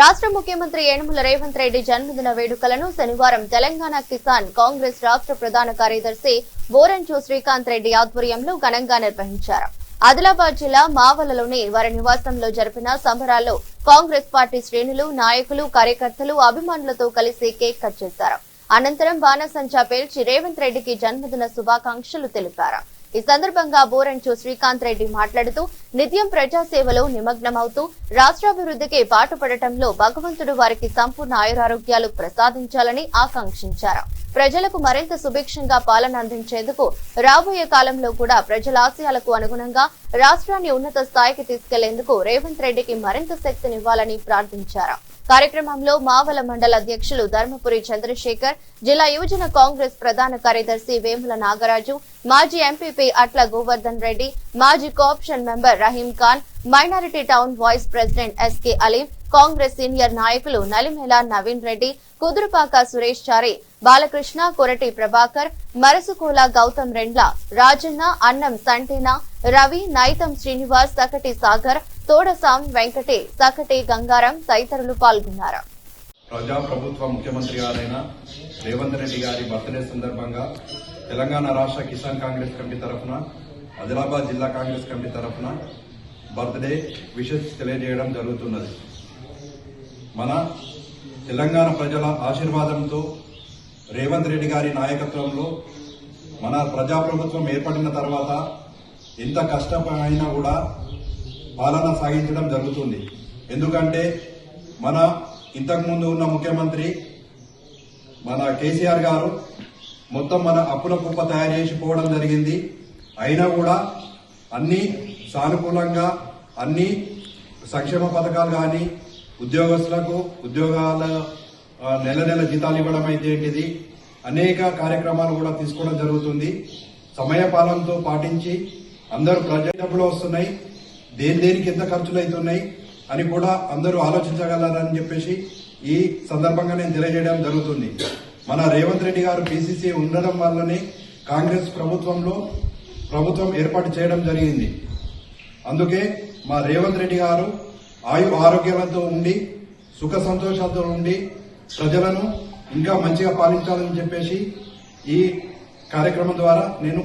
రాష్ట్ర ముఖ్యమంత్రి యనమల రేవంత్ రెడ్డి జన్మదిన వేడుకలను శనివారం తెలంగాణ కిసాన్ కాంగ్రెస్ రాష్ట్ర ప్రధాన కార్యదర్శి బోరంచు శ్రీకాంత్ రెడ్డి ఆధ్వర్యంలో ఘనంగా నిర్వహించారు. ఆదిలాబాద్ జిల్లా మావలలోని వారి నివాసంలో జరిపిన సంబరాల్లో కాంగ్రెస్ పార్టీ శ్రేణులు నాయకులు కార్యకర్తలు అభిమానులతో కలిసి కేక్ కట్ చేశారు. అనంతరం బాణసంచా పేల్చి రేవంత్ రెడ్డికి జన్మదిన శుభాకాంక్షలు తెలిపారు. ఈ సందర్భంగా బోరంచు శ్రీకాంత్ రెడ్డి మాట్లాడుతూ నిత్యం ప్రజాసేవలో నిమగ్నమవుతూ రాష్ట్రాభివృద్ధికి పాటుపడటంలో భగవంతుడు వారికి సంపూర్ణ ఆయురారోగ్యాలు ప్రసాదించాలని ఆకాంక్షించారు. ప్రజలకు మరింత సుభిక్షంగా పాలన అందించేందుకు రాబోయే కాలంలో కూడా ప్రజల ఆశయాలకు అనుగుణంగా రాష్ట్రాన్ని ఉన్నత స్థాయికి తీసుకెళ్ళేందుకు రేవంత్ రెడ్డికి మరింత శక్తినివ్వాలని ప్రార్థించారు. కార్యక్రమంలో మావల మండల అధ్యక్షులు ధర్మపురి చంద్రశేఖర్ జిల్లా యువజన కాంగ్రెస్ ప్రధాన కార్యదర్శి వేముల నాగరాజు మాజీ ఎంపీపీ అట్ల గోవర్ధన్ రెడ్డి మాజీ co option member Rahim Khan minority town vice president SK Aleem Congress senior నాయకులు నలిమేల నవీన్ రెడ్డి కుదురుపాక సురేష్ చారి బాలకృష్ణ కొరటి ప్రభాకర్ మరసుకోల గౌతమ్ రెండ్ల రాజన్న అన్నం సంటేన రవి నైతం శ్రీనివాస్ సకటి సాగర్ తోడసాం వెంకటే సకటి గంగారం తదితరులు పాల్గొన్నారు. ప్రజాప్రభుత్వ ముఖ్యమంత్రి గారైన రేవంత్ రెడ్డి గారి బర్త్డే సందర్భంగా తెలంగాణ రాష్ట్ర కిసాన్ కాంగ్రెస్ కమిటీ తరఫున ఆదిలాబాద్ జిల్లా కాంగ్రెస్ కమిటీ తరఫున బర్త్డే విషెస్ తెలియజేయడం జరుగుతున్నది. మన తెలంగాణ ప్రజల ఆశీర్వాదంతో రేవంత్ రెడ్డి గారి నాయకత్వంలో మన ప్రజాప్రభుత్వం ఏర్పడిన తర్వాత ఎంత కష్టమైనా కూడా పాలన సాగించడం జరుగుతుంది. ఎందుకంటే మన ఇంతకుముందు ఉన్న ముఖ్యమంత్రి మన కేసీఆర్ గారు మొత్తం మన అప్పుల కుప్ప తయారు చేసిపోవడం జరిగింది. అయినా కూడా అన్ని సానుకూలంగా అన్ని సంక్షేమ పథకాలు కానీ ఉద్యోగస్తులకు ఉద్యోగాల నెల నెల జీతాలు ఇవ్వడం అయితే ఏంటిది? అనేక కార్యక్రమాలు కూడా తీసుకోవడం జరుగుతుంది. సమయపాలనతో పాటించి అందరూ ప్రజల్లో వస్తున్నాయి. దేని దేనికి ఎంత ఖర్చులు అవుతున్నాయి అని కూడా అందరూ ఆలోచించగలరని చెప్పేసి ఈ సందర్భంగా నేను తెలియజేయడం జరుగుతుంది. మన రేవంత్ రెడ్డి గారు పిసిసి ఉండడం వల్లనే కాంగ్రెస్ ప్రభుత్వంలో ప్రభుత్వం ఏర్పాటు చేయడం జరిగింది. అందుకే మా రేవంత్ రెడ్డి గారు ఆయు ఆరోగ్యాలతో ఉండి సుఖ సంతోషాలతో ఉండి ప్రజలను ఇంకా మంచిగా పాలించాలని చెప్పేసి ఈ కార్యక్రమం ద్వారా నేను